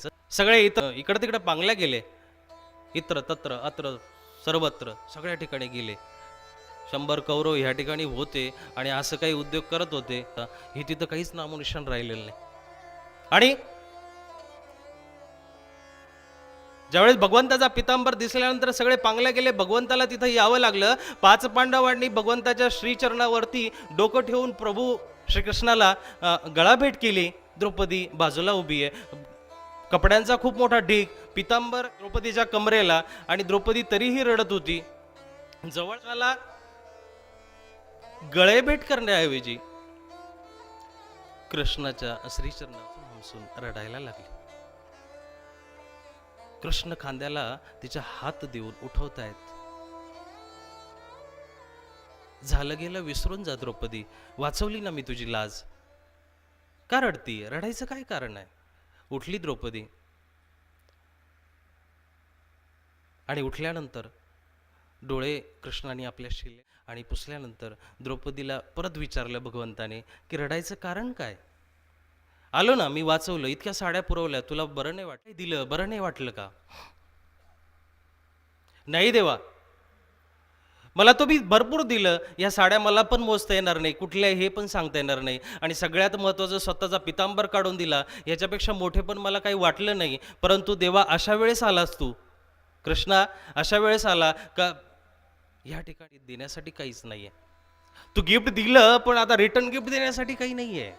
घ्यायचं सगळे इथं इकडं तिकडं पांगल्या गेले. इत्र तत्र अत्र सर्वत्र सगळ्या ठिकाणी गेले. शंभर कौरव ह्या ठिकाणी होते आणि असं काही उद्योग करत होते. हे तिथं काहीच नामोनिशाण राहिलेलं नाही. आणि ज्यावेळेस भगवंताचा पितांबर दिसल्यानंतर सगळे पांगल्या गेले भगवंताला तिथं यावं लागलं. पाच पांडवांनी भगवंताच्या श्रीचरणावरती डोकं ठेवून प्रभू श्रीकृष्णाला गळाभेट केली. द्रौपदी बाजूला उभी आहे. कपड्यांचा खूप मोठा ढीग पितांबर द्रौपदीच्या कमरेला आणि द्रौपदी तरीही रडत होती. जवळच्याला गळेभेट करण्याऐवजी कृष्णाच्या श्रीचरणातून हमसून रडायला लागली. कृष्ण खांद्याला तिच्या हात देऊन उठवतायत. झालं गेलं विसरून जा द्रौपदी वाचवली ना मी तुझी लाज. का रडती रडायचं काय कारण आहे? उठली द्रौपदी. आणि उठल्यानंतर डोळे कृष्णाने आपल्या शिले आणि पुसल्यानंतर द्रौपदीला परत विचारलं भगवंताने की रडायचं कारण काय? आलो ना मी वाचवलं. इतक्या साड्या पुरवल्या. तुला बरं नाही वाटलं दिलं बरं नाही वाटलं का? नाही देवा मला तो मी भरपूर दिलं. या साड्या मला पण मोजता येणार नाही. कुठल्या हे पण सांगता येणार नाही. आणि सगळ्यात महत्त्वाचं स्वतःचा पितांबर काढून दिला. याच्यापेक्षा मोठे पण मला काही वाटलं नाही. परंतु देवा अशा वेळेस आलास तू. कृष्णा अशा वेळेस आला का ह्या ठिकाणी देण्यासाठी काहीच नाही आहे तू गिफ्ट दिलं पण आता रिटर्न गिफ्ट देण्यासाठी काही नाही आहे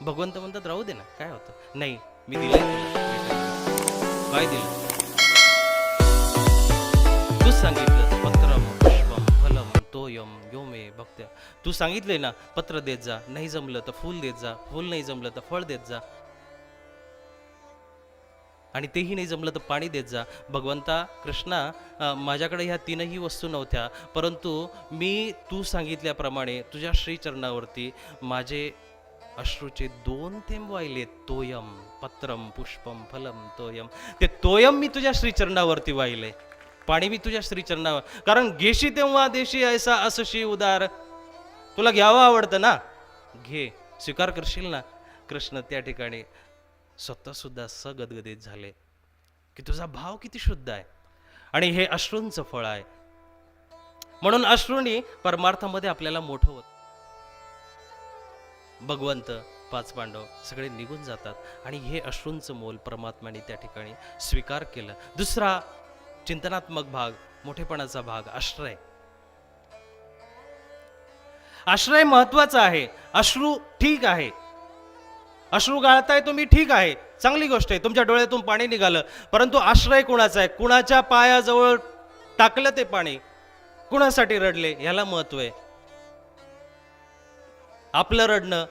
भगवंत म्हणतात राहू दे ना काय होतं? नाही मी दिलं काय दिलं? तू सांगितलं पत्रम पुष्पम फलम तोयम योमे भक्त्या. तू सांगितले ना पत्र देत जा नाही जमलं तर फूल देत जा फूल नाही जमलं तर फळ देत जा. आणि तेही नाही जमलं तर पाणी देत जा. भगवंता कृष्णा माझ्याकडे ह्या तीनही वस्तू नव्हत्या परंतु मी तू सांगितल्याप्रमाणे तुझ्या श्रीचरणावरती माझे अश्रूचे दोन थेंब वाहिले तोयम पत्रम पुष्पम फलम तोयम. ते तोयम मी तुझ्या श्रीचरणावरती वाहिले. पाणी मी तुझ्या श्रीचरणावर. कारण घेशी तेव्हा देशी ऐसा असशी उदार. तुला घ्यावं आवडतं ना? घे. स्वीकार करशील ना? कृष्ण त्या ठिकाणी स्वतः सुद्धा सगदगदित झाले. की तुझा भाव किती शुद्ध आहे. आणि हे अश्रूंचं फळ आहे. म्हणून अश्रूंनी परमार्थामध्ये आपल्याला मोठं होतं भगवंत पाच पांडव सगळे निघून जातात आणि हे अश्रूंचं मोल परमात्म्याने त्या ठिकाणी स्वीकार केलं. दुसरा चिंतनात्मक भाग मोठेपणाचा भाग आश्रय. आश्रय महत्त्वाचा आहे. अश्रू ठीक आहे. अश्रू गाळताय तुम्ही ठीक आहे. चांगली गोष्ट आहे. तुमच्या डोळ्यातून पाणी निघालं. परंतु आश्रय कुणाचा आहे? कुणाच्या पायाजवळ टाकलं ते पाणी? कुणासाठी रडले? ह्याला महत्त्व आहे. आपलं रडणं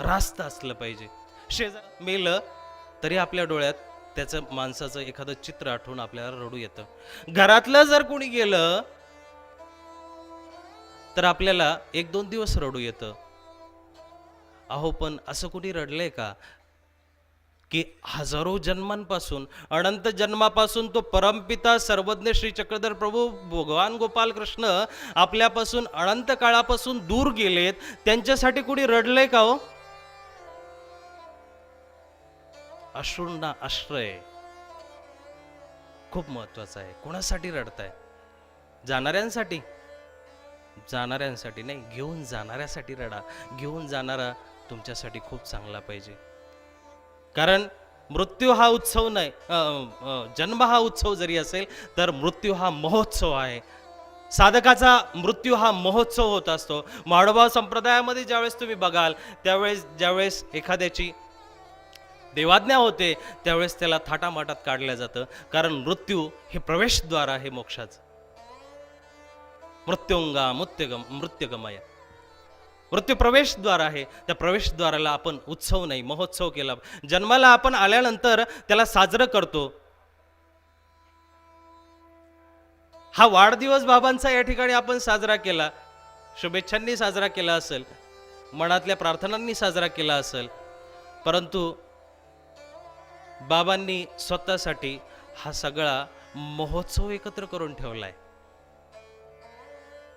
रास्त असलं पाहिजे. शेजार मेलं तरी आपल्या डोळ्यात त्याचं माणसाचं एखादं चित्र आठवून आपल्याला रडू येतं. घरातलं जर कोणी गेलं तर आपल्याला एक दोन दिवस रडू येतं. अहो पण असं कुणी रडलंय का? की हजारो जन्मांपासून अनंत जन्मापासून तो परमपिता सर्वज्ञ श्री चक्रधर प्रभू भगवान गोपाल कृष्ण आपल्यापासून अनंत काळापासून दूर गेलेत त्यांच्यासाठी कुणी रडलंय का हो? अश्रूंना आश्रय खूप महत्त्वाचा आहे. कोणासाठी रडताय? जाणाऱ्यांसाठी? जाणाऱ्यांसाठी नाही घेऊन जाणाऱ्यासाठी रडा. घेऊन जाणारा तुमच्यासाठी खूप चांगला पाहिजे. कारण मृत्यू हा उत्सव नाही जन्म हा उत्सव जरी असेल तर मृत्यू हा महोत्सव आहे. साधकाचा मृत्यू हा महोत्सव होत असतो. माडोबा संप्रदायामध्ये ज्यावेळेस तुम्ही बघाल त्यावेळेस ज्यावेळेस एखाद्याची देवाज्ञा होते त्यावेळेस त्याला थाटामाटात काढलं जातं. कारण मृत्यू हे प्रवेशद्वार आहे मोक्षाचं. मृत्युंगा मृत्युगम मृत्युगमय. मृत्यू प्रवेशद्वार आहे. त्या प्रवेशद्वाराला आपण उत्सव नाही महोत्सव केला. जन्माला आपण आल्यानंतर त्याला साजरं करतो. हा वाढदिवस बाबांचा या ठिकाणी आपण साजरा केला. शुभेच्छांनी साजरा केला असेल. मनातल्या प्रार्थनांनी साजरा केला असेल. परंतु बाबांनी स्वतःसाठी हा सगळा महोत्सव एकत्र करून ठेवलाय.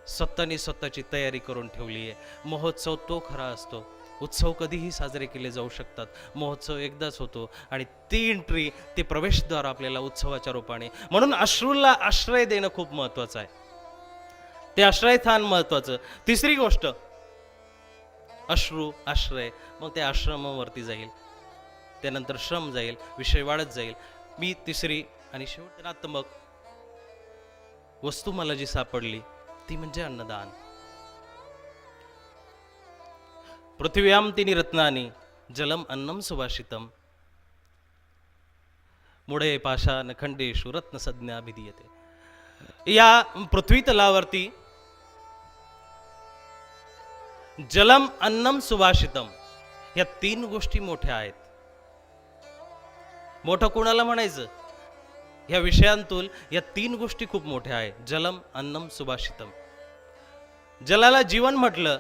स्वतःने स्वतःची तयारी करून ठेवली आहे. महोत्सव तो खरा असतो. उत्सव कधीही साजरे केले जाऊ शकतात. महोत्सव एकदाच होतो आणि ती एंट्री ते प्रवेशद्वार आपल्याला उत्सवाच्या रूपाने. म्हणून अश्रूला आश्रय देणं खूप महत्वाचं आहे. ते आश्रयस्थान महत्वाचं तिसरी गोष्ट अश्रू आश्रय मग ते आश्रमावरती जाईल. त्यानंतर श्रम जाईल विषय वाढत जाईल. मी तिसरी आणि शेवटनात्मक वस्तू मला जी सापडली ती म्हणजे अन्नदान. पृथ्व्याम तिनी रत्नानी जलम अन्नम सुभाषितम. मुळे पाशा नखंडेशु रत्न संज्ञा भिधीयते. या पृथ्वी तलावरती जलम अन्नम सुभाषितम या तीन गोष्टी मोठ्या आहेत. मोठं कोणाला म्हणायचं? ह्या विषयांतून या तीन गोष्टी खूप मोठ्या आहेत. जलम अन्नम सुभाषितम. जलाला जीवन म्हटलं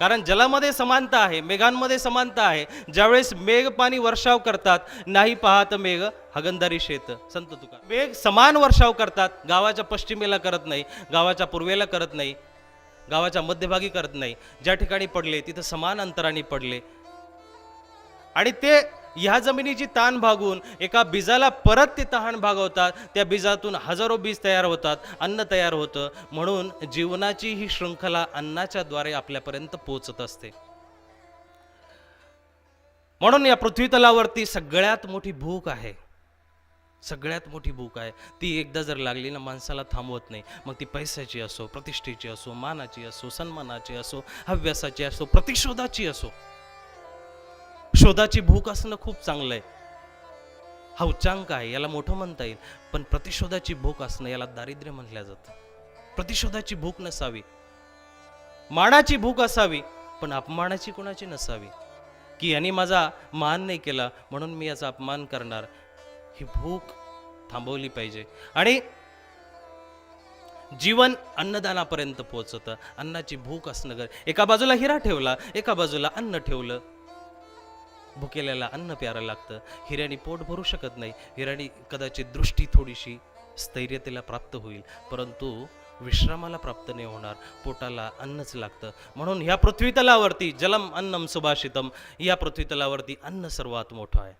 कारण जलामध्ये समानता आहे मेघांमध्ये समानता आहे. ज्यावेळेस मेघ पाणी वर्षाव करतात नाही पाहत मेघ हगंदारी शेत. संत तुका मेघ समान वर्षाव करतात गावाच्या पश्चिमेला करत नाही गावाच्या पूर्वेला करत नाही गावाच्या मध्यभागी करत नाही. ज्या ठिकाणी पडले तिथं समान अंतराने पडले. आणि ते ह्या जमिनीची ताण भागून एका बीजाला परत ते तहान भागवतात. त्या बीजातून हजारो बीज तयार होतात अन्न तयार होतं. म्हणून जीवनाची ही शृंखला अन्नाच्या द्वारे आपल्यापर्यंत पोचत असते. म्हणून या पृथ्वी तलावरती सगळ्यात मोठी भूक आहे. सगळ्यात मोठी भूक आहे. ती एकदा जर लागली ना माणसाला थांबवत नाही. मग ती पैशाची असो प्रतिष्ठेची असो मानाची असो सन्मानाची असो हव्यासाची असो प्रतिशोधाची असो. शोधाची भूक असणं खूप चांगलं आहे हा उच्चांक आहे याला मोठं म्हणता येईल. पण प्रतिशोधाची भूक असणं याला दारिद्र्य म्हटलं जातं. प्रतिशोधाची भूक नसावी. मानाची भूक असावी पण अपमानाची कोणाची नसावी? की यांनी माझा मान नाही केला म्हणून मी याचा अपमान करणार? ही भूक थांबवली पाहिजे. आणि जीवन अन्नदानापर्यंत पोहोचतं. अन्नाची भूक असणं गर एका बाजूला हिरा ठेवला एका बाजूला अन्न ठेवलं. भुकेल्याला अन्न प्यारं लागतं. हिऱ्याने पोट भरू शकत नाही. हिऱ्याने कदाचित दृष्टी थोडीशी स्थैर्यतेला प्राप्त होईल. परंतु विश्रामाला प्राप्त नाही होणार. पोटाला अन्नच लागतं. म्हणून ह्या पृथ्वीतलावरती जलम अन्नम सुभाषितम या पृथ्वीतलावरती अन्न सर्वात मोठं आहे.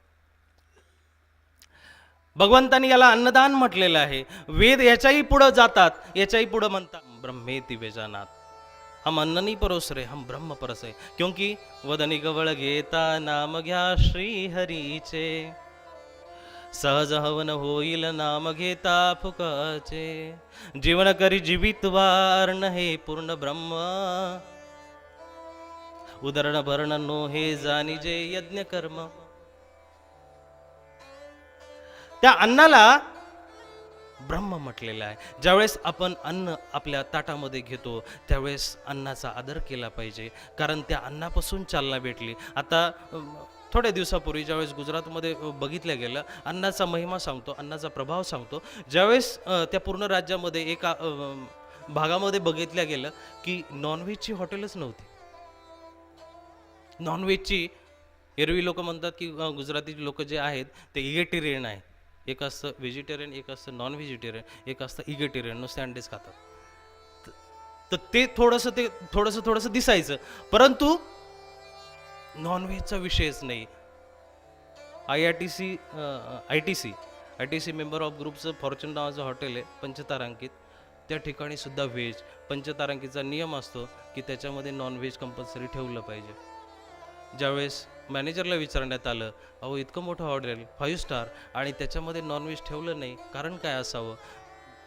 भगवंतानी याला अन्नदान म्हटलेलं आहे. वेद याच्याही पुढं जातात. याच्याही पुढं म्हणतात ब्रह्मेती वेजानाथ हम अन्न नहीं परोसरे हम ब्रह्म परसे क्योंकि वदनी गवळ घेता नाम घ्या श्री हरीचे सहज हवन होईल नाम घेता फुकाचे। जीवन करी जीवित वार हे पूर्ण ब्रह्म। उदरण भरण नो हे जाणीजे यज्ञ कर्म। त्या अन्नाला ब्रह्म म्हटलेलं आहे. ज्यावेळेस आपण अन्न आपल्या ताटामध्ये घेतो त्यावेळेस अन्नाचा आदर केला पाहिजे. कारण त्या अन्नापासून चालना भेटली. आता थोड्या दिवसापूर्वी ज्यावेळेस गुजरातमध्ये बघितलं गेलं अन्नाचा महिमा सांगतो अन्नाचा प्रभाव सांगतो. ज्यावेळेस त्या पूर्ण राज्यामध्ये एका भागामध्ये बघितलं गेलं की नॉनव्हेजची हॉटेलच नव्हती. नॉनव्हेजची एरवी लोक म्हणतात की गुजराती लोक जे आहेत ते इगेटेरियन आहे एक असतं व्हेजिटेरियन एक असतं नॉन व्हेजिटेरियन एक असतं इगेटेरियन नुसते अंडेच खातात. तर ते थोडंसं ते थोडंसं थोडंसं दिसायचं. परंतु नॉनव्हेजचा विषयच नाही. I I T C I T C I T C member of ग्रुपचं फॉर्च्युन नावाचं हॉटेल आहे पंचतारांकित. त्या ठिकाणी सुद्धा व्हेज पंचतारांकीचा नियम असतो की त्याच्यामध्ये नॉनव्हेज कंपल्सरी ठेवलं पाहिजे. ज्यावेळेस मॅनेजरला विचारण्यात आलं अहो इतकं मोठं हॉटेल फाईव्ह स्टार आणि त्याच्यामध्ये नॉनव्हेज ठेवलं नाही कारण काय असावं?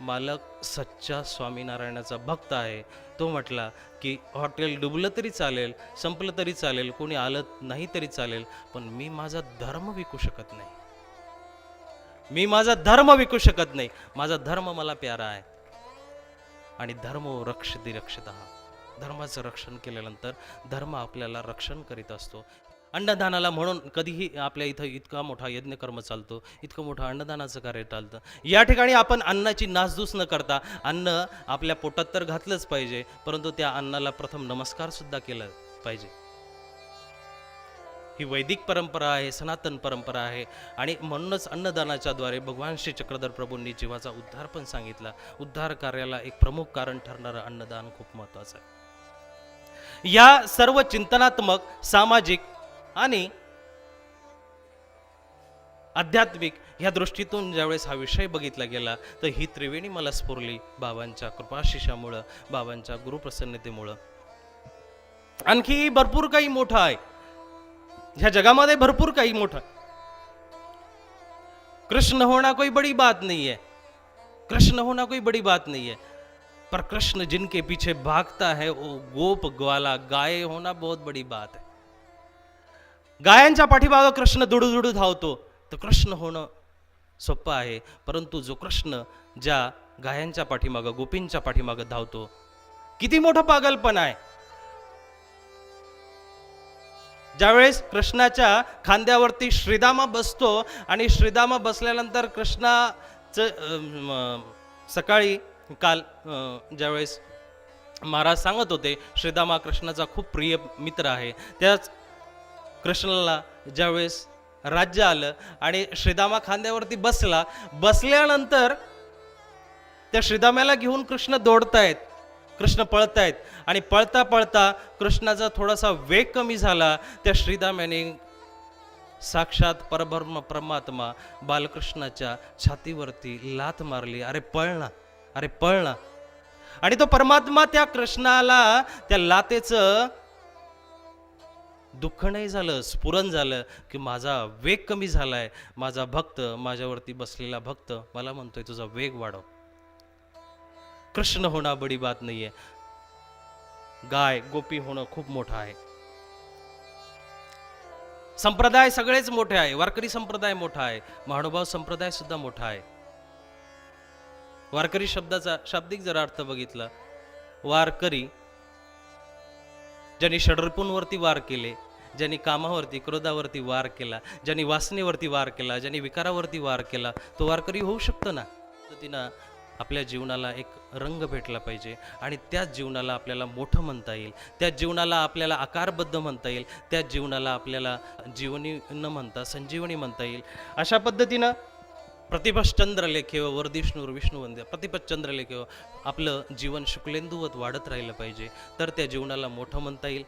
मालक सच्चा स्वामीनारायणाचा भक्त आहे. तो म्हटला की हॉटेल डुबलं तरी चालेल संपलं तरी चालेल कोणी आलं नाही तरी चालेल पण मी माझा धर्म विकू शकत नाही. मी माझा धर्म विकू शकत नाही. माझा धर्म मला प्यारा आहे. आणि धर्म रक्षती रक्षत धर्माचं रक्षण केल्यानंतर धर्म आपल्याला रक्षण करीत असतो. अन्नदानाला म्हणून कधीही आपल्या इथं इतका मोठा यज्ञकर्म चालतो इतकं मोठं अन्नदानाचं कार्य चालतं. या ठिकाणी आपण अन्नाची नासधूस न करता अन्न आपल्या पोटात तर घातलंच पाहिजे परंतु त्या अन्नाला प्रथम नमस्कार सुद्धा केला पाहिजे. ही वैदिक परंपरा आहे सनातन परंपरा आहे आणि म्हणूनच अन्नदानाच्या द्वारे भगवान श्री चक्रधर प्रभूंनी जीवाचा उद्धार पण सांगितला. उद्धार कार्याला एक प्रमुख कारण ठरणारं अन्नदान खूप महत्त्वाचं आहे. या सर्व चिंतनात्मक सामाजिक आणि आध्यात्मिक ह्या दृष्टीतून ज्यावेळेस हा विषय बघितला गेला तर ही त्रिवेणी मला स्फुरली बाबांच्या कृपाशिषामुळं बाबांच्या गुरुप्रसन्नतेमुळं आणखी भरपूर काही मोठं आहे. ह्या जगामध्ये भरपूर काही मोठं कृष्ण होना कोई बड़ी बात नहीं है कृष्ण होना कोई बड़ी बात नहीं है पर कृष्ण जिनके पीछे भागता है वो गोप ग्वाला गाय होना बहुत बड़ी बात है. गायांच्या पाठीमागं कृष्ण दुडू धावतो. तर कृष्ण होणं सोपं आहे. परंतु जो कृष्ण ज्या गायांच्या पाठीमागं गोपींच्या पाठीमागं धावतो किती मोठं पागलपण आहे. ज्यावेळेस कृष्णाच्या खांद्यावरती श्रीदामा बसतो आणि श्रीदामा बसल्यानंतर कृष्णाचं सकाळी काल ज्यावेळेस महाराज सांगत होते श्रीदामा कृष्णाचा खूप प्रिय मित्र आहे. त्याच कृष्णाला ज्यावेळेस राज्य आलं आणि श्रीदामा खांद्यावरती बसला बसल्यानंतर त्या श्रीदाम्याला घेऊन कृष्ण दौडतायत कृष्ण पळतायत आणि पळता पळता कृष्णाचा थोडासा वेग कमी झाला. त्या श्रीदाम्याने साक्षात परब्रह्म परमात्मा बालकृष्णाच्या छातीवरती लात मारली. अरे पळ अरे पळ आणि तो परमात्मा त्या कृष्णाला त्या लातेचं दुःख नाही झालं स्फुरण झालं की माझा वेग कमी झालाय. माझा भक्त माझ्यावरती बसलेला भक्त मला म्हणतोय तुझा वेग वाढव. कृष्ण होणं बडी बात नाही आहे गाय गोपी होणं खूप मोठं आहे. संप्रदाय सगळेच मोठे आहे. वारकरी संप्रदाय मोठा आहे. महानुभाव संप्रदाय सुद्धा मोठा आहे. वारकरी शब्दाचा शाब्दिक जर अर्थ बघितला वारकरी ज्यांनी षडर्पूंवरती वार केले ज्यांनी कामावरती क्रोधावरती वार केला ज्यांनी वासनेवरती वार केला ज्यांनी विकारावरती वार केला तो वारकरी होऊ शकतो ना? पद्धतीनं आपल्या जीवनाला एक रंग भेटला पाहिजे आणि त्याच जीवनाला आपल्याला मोठं म्हणता येईल. त्या जीवनाला आपल्याला आकारबद्ध म्हणता येईल. त्या जीवनाला आपल्याला जीवनी न म्हणता संजीवनी म्हणता येईल. अशा पद्धतीनं प्रतिभश्चंद्र लेखेव वर्धिष्णूर विष्णुवंद्य प्रतिपश्चंद्र लेखेव आपलं जीवन शुक्लेंदुवत वाढत राहिलं पाहिजे. तर त्या जीवनाला मोठं म्हणता येईल.